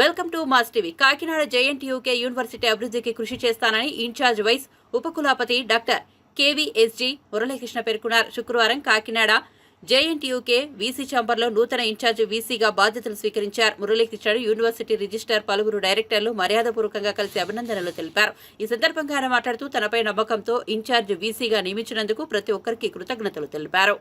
Welcome to mass TV. Kakinada JNTUK university అభివృద్ధికి కృషి చేస్తానని ఇన్ఛార్జ్ వైస్ ఉపకులాపతి డాక్టర్ కేవీఎస్జీ మురళీకృష్ణ పేర్కొన్నారు. శుక్రవారం కాకినాడ జేఎన్టీయూకే వీసీ ఛాంబర్లో నూతన ఇన్ఛార్జ్ వీసీగా బాధ్యతలు స్వీకరించారు. మురళీకృష్ణ యూనివర్సిటీ రిజిస్టార్ పలువురు డైరెక్టర్లు మర్యాదపూర్వకంగా కలిసి అభినందనలు తెలిపారు. ఈ సందర్భంగా ఆయన మాట్లాడుతూ తనపై నమ్మకంతో ఇన్ఛార్జ్ వీసీగా నియమించినందుకు ప్రతి ఒక్కరికి కృతజ్ఞతలు తెలిపారు.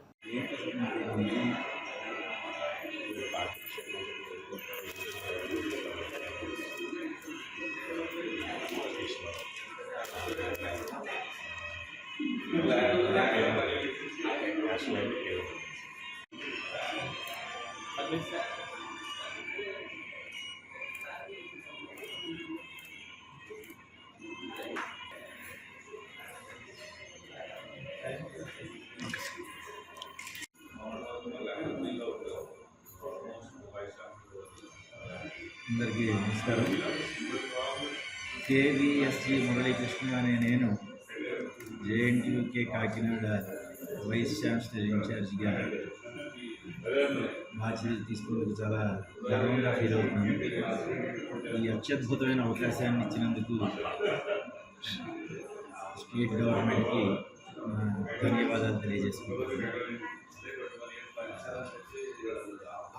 అందరికీ నమస్కారం. కేవీఎస్జి మురళీకృష్ణ అనే నేను జేఎన్టీయూకే కాకినాడ వైస్ ఛాన్సలర్ ఇన్ఛార్జిగా బాధ్యత తీసుకున్నందుకు చాలా గర్వంగా ఫీల్ అవుతున్నాను ఈ అత్యద్భుతమైన అవకాశాన్ని ఇచ్చినందుకు స్టేట్ గవర్నమెంట్కి ధన్యవాదాలు తెలియజేసుకుంటున్నాను.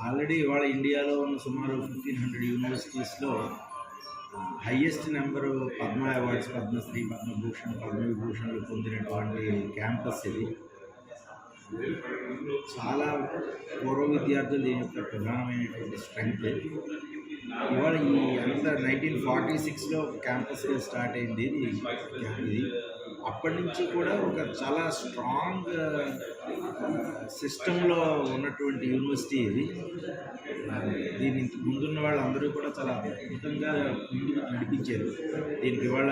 ఆల్రెడీ ఇవాళ ఇండియాలో ఉన్న సుమారు fifteen hundred యూనివర్సిటీస్లో highest number Padma awards Padmashri Padmabhushan పద్మవిభూషణ్లు పొందినటువంటి క్యాంపస్ ఇది. చాలా పూర్వ విద్యార్థులు దీని యొక్క ప్రధానమైనటువంటి స్ట్రెంగ్త్ ఇవాళ ఈ అంతా నైన్టీన్ ఫార్టీ సిక్స్లో క్యాంపస్గా స్టార్ట్ అయింది ఇది. ఇది అప్పటి నుంచి కూడా ఒక చాలా స్ట్రాంగ్ సిస్టంలో ఉన్నటువంటి యూనివర్సిటీ ఇది. దీని ఇంత ముందున్న వాళ్ళందరూ కూడా చాలా అద్భుతంగా ముందుకు నడిపించారు. దీనికి ఇవాళ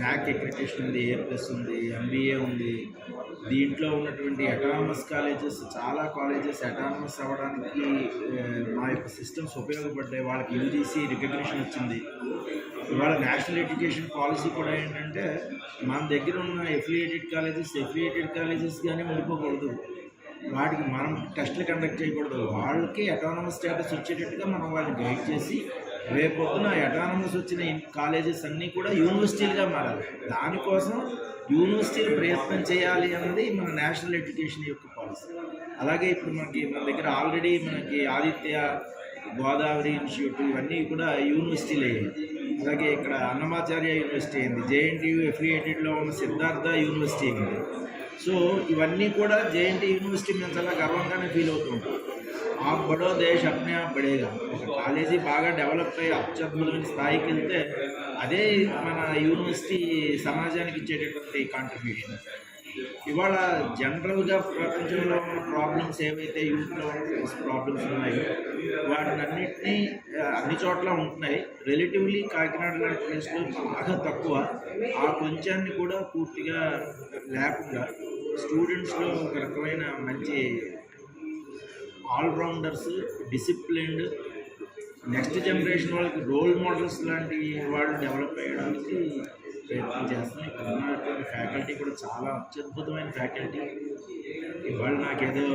న్యాక్ ఎక్రిటేషన్ ఉంది ఏ ప్లస్ ఉంది ఎంబీఏ ఉంది. దీంట్లో ఉన్నటువంటి అటానమస్ కాలేజెస్ చాలా కాలేజెస్ అటానమస్ అవ్వడానికి మా యొక్క సిస్టమ్స్ ఉపయోగపడ్డాయి. వాళ్ళకి యూజీసీ రికగ్నిషన్ వచ్చింది. ఇవాళ నేషనల్ ఎడ్యుకేషన్ పాలసీ కూడా ఏంటంటే మన దగ్గర ఉన్న ఎఫిలియేటెడ్ కాలేజెస్ ఎఫిలియేటెడ్ కాలేజెస్గానే ఉండిపోకూడదు. వాటికి మనం టెస్టులు కండక్ట్ చేయకూడదు. వాళ్ళకి అటానమస్ స్టేటస్ వచ్చేటట్టుగా మనం వాళ్ళని గైడ్ చేసి రేపొద్దున అటానమస్ వచ్చిన కాలేజెస్ అన్నీ కూడా యూనివర్సిటీలుగా మారాలి. దానికోసం యూనివర్సిటీలు ప్రయత్నం చేయాలి అన్నది మన నేషనల్ ఎడ్యుకేషన్ యొక్క పాలసీ అలాగే ఇప్పుడు మనకి మన దగ్గర ఆల్రెడీ మనకి ఆదిత్య గోదావరి ఇన్స్టిట్యూట్ ఇవన్నీ కూడా యూనివర్సిటీలు అయ్యాయి. అలాగే ఇక్కడ అన్నమాచార్య యూనివర్సిటీ అయింది. జేఎన్టీయూ ఎఫిలియేటెడ్లో ఉన్న సిద్ధార్థ యూనివర్సిటీ అయింది. సో ఇవన్నీ కూడా జేఎన్టీ యూనివర్సిటీ మేము చాలా గర్వంగానే ఫీల్ అవుతుంటాం. ఆ బడో దేశ్ అప్నే ఆ బడేగా. ఒక కాలేజీ బాగా డెవలప్ అయ్యి అత్యద్భుతమైన స్థాయికి వెళ్తే అదే మన యూనివర్సిటీ సమాజానికి ఇచ్చేటటువంటి కాంట్రిబ్యూషన్ ఇవాళ జనరల్గా ప్రపంచంలో ఉన్న ప్రాబ్లమ్స్ ఏవైతే యూత్లో ప్రాబ్లమ్స్ ఉన్నాయో వాటిని అన్నింటినీ అన్ని చోట్ల ఉంటున్నాయి. రిలేటివ్లీ కాకినాడ లాంటి ప్లేస్లో బాగా తక్కువ. ఆ కొంచాన్ని కూడా పూర్తిగా లేకుండా స్టూడెంట్స్లో ఒక రకమైన మంచి ఆల్రౌండర్స్ డిసిప్లిన్డ్ నెక్స్ట్ జనరేషన్ వాళ్ళకి రోల్ మోడల్స్ లాంటి వాళ్ళు డెవలప్ అయ్యడానికి ప్రయత్నం చేస్తాం ఇక్కడ ఫ్యాకల్టీ కూడా చాలా అత్యద్భుతమైన ఫ్యాకల్టీ ఇవాళ నాకేదో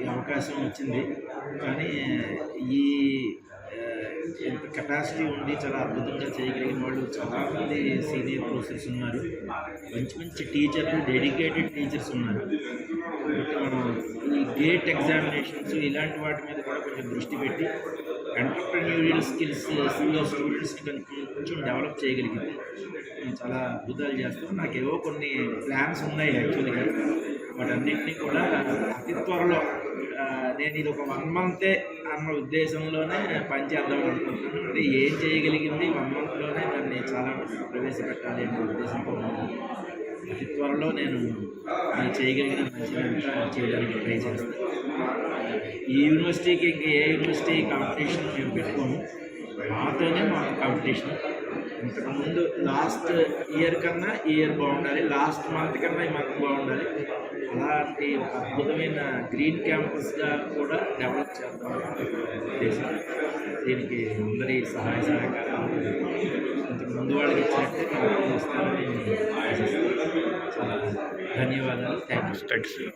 ఈ అవకాశం వచ్చింది. కానీ ఈ కెపాసిటీ ఉండి చాలా అద్భుతంగా చేయగలిగిన వాళ్ళు చాలామంది సీనియర్ ప్రొఫెసర్స్ ఉన్నారు. మంచి మంచి టీచర్లు డెడికేటెడ్ టీచర్స్ ఉన్నారు. మనం ఈ గేట్ ఎగ్జామినేషన్స్ ఇలాంటి వాటి మీద కూడా కొంచెం దృష్టి పెట్టి ఎంటర్ప్రెన్యూరియల్ స్కిల్స్ స్టూడెంట్స్ని కొంచెం డెవలప్ చేయగలిగింది నేను చాలా అద్భుతాలు చేస్తాను నాకేవో కొన్ని ప్లాన్స్ ఉన్నాయి యాక్చువల్గా అన్నింటినీ కూడా అతి త్వరలో నేను ఇది ఒక వన్ మంతే అన్న ఉద్దేశంలోనే పనిచేద్దాం అనుకుంటున్నాను అంటే ఏం చేయగలిగింది వన్ మంత్లోనే దాన్ని చాలా ప్రవేశపెట్టాలి అనే ఉద్దేశంతో అతి త్వరలో నేను చేయగలిగిన చేయడానికి ట్రై చేస్తాను. ఈ యూనివర్సిటీకి ఇంకా ఏ యూనివర్సిటీ కాంపిటీషన్ మేము పెట్టుకోము. మాతోనే మాకు కాంపిటీషన్. ఇంతకుముందు లాస్ట్ ఇయర్ కన్నా ఈ ఇయర్ బాగుండాలి లాస్ట్ మంత్ కన్నా ఈ మంత్ బాగుండాలి. అలాంటి ఒక అద్భుతమైన గ్రీన్ క్యాంపస్గా కూడా డెవలప్ చేద్దాం ఉద్దేశం దీనికి అందరి సహాయ సహకారాలు. ముందు వాళ్ళకి ఇచ్చినట్టే చాలా ధన్యవాదాలు. Thank you